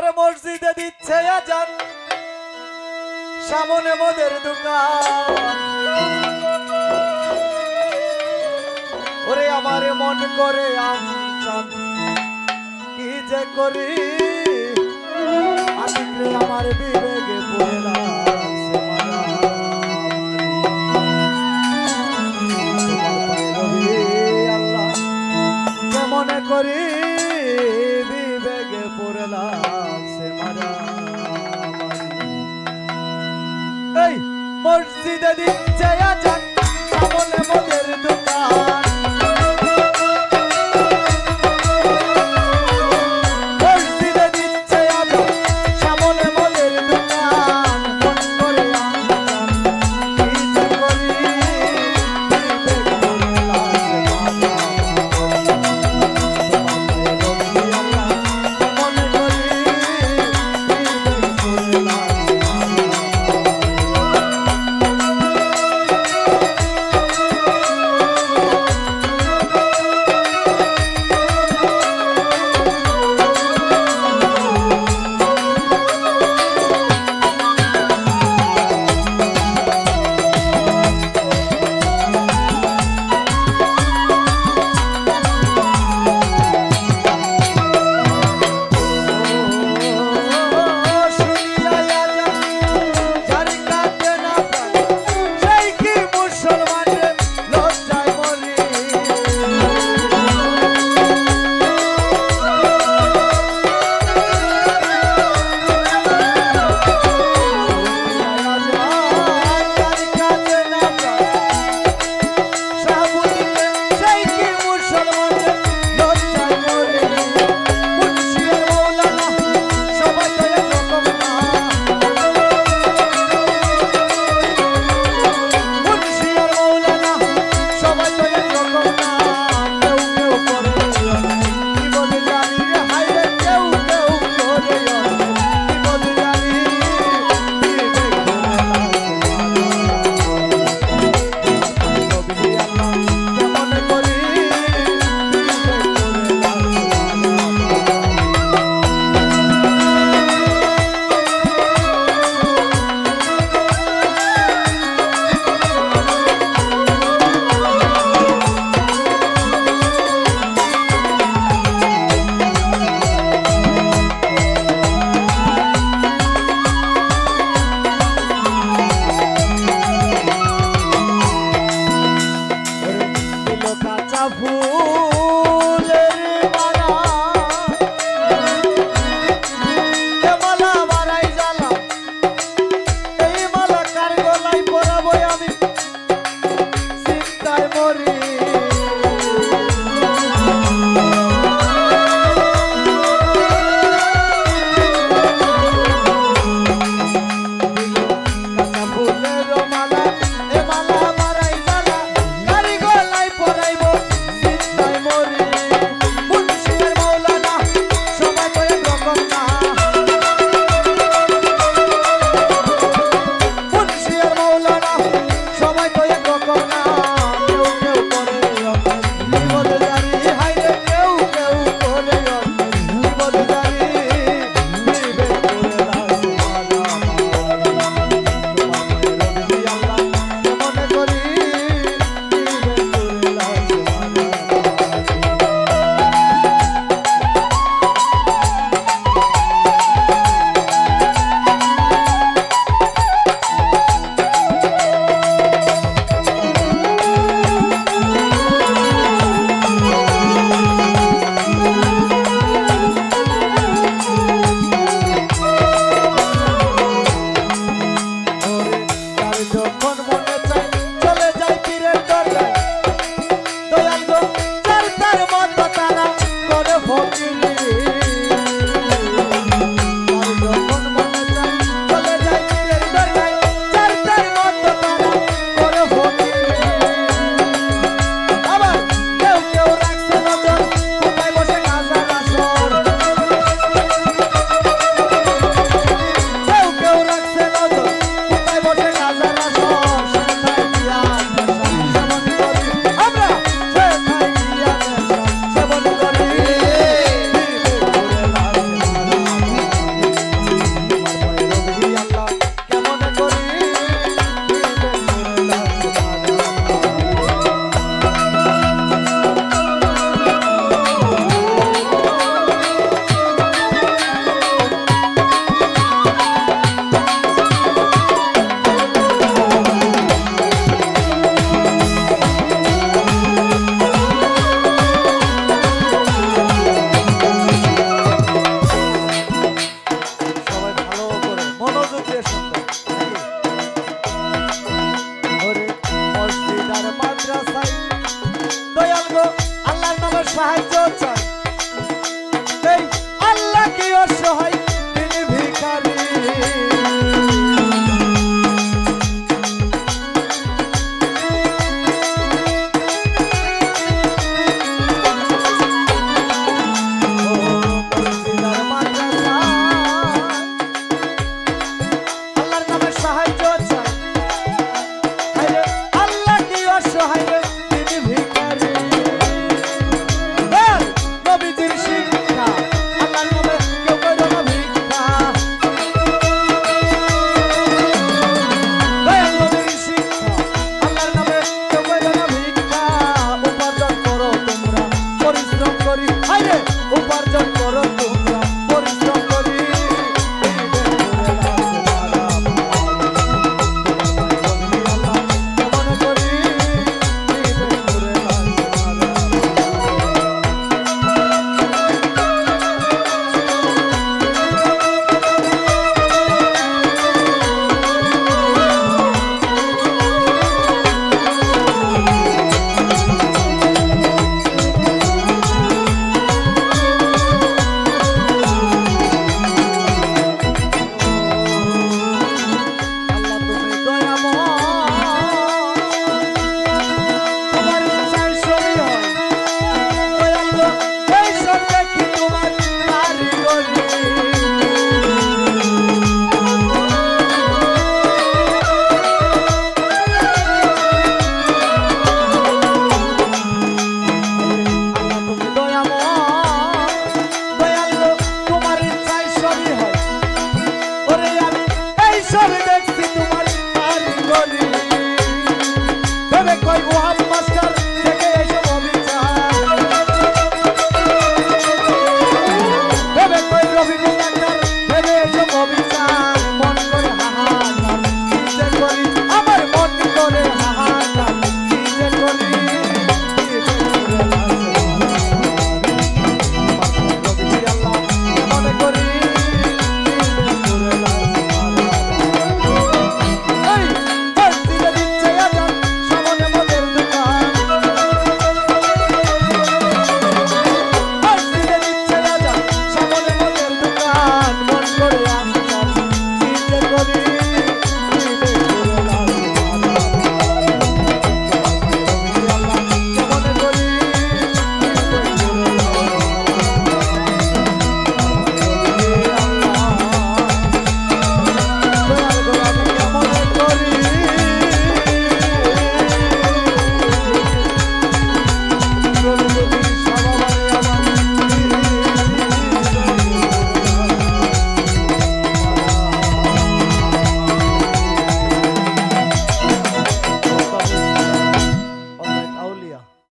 ওরে মসজিদে দিচ্ছে সামনে মোদের দোকান। ওরে আমার মন করে আমি কি যে করি? আমার বিবেকে মসজিদে দিচ্ছে আজান সামনে মোদের দোকান my daughter.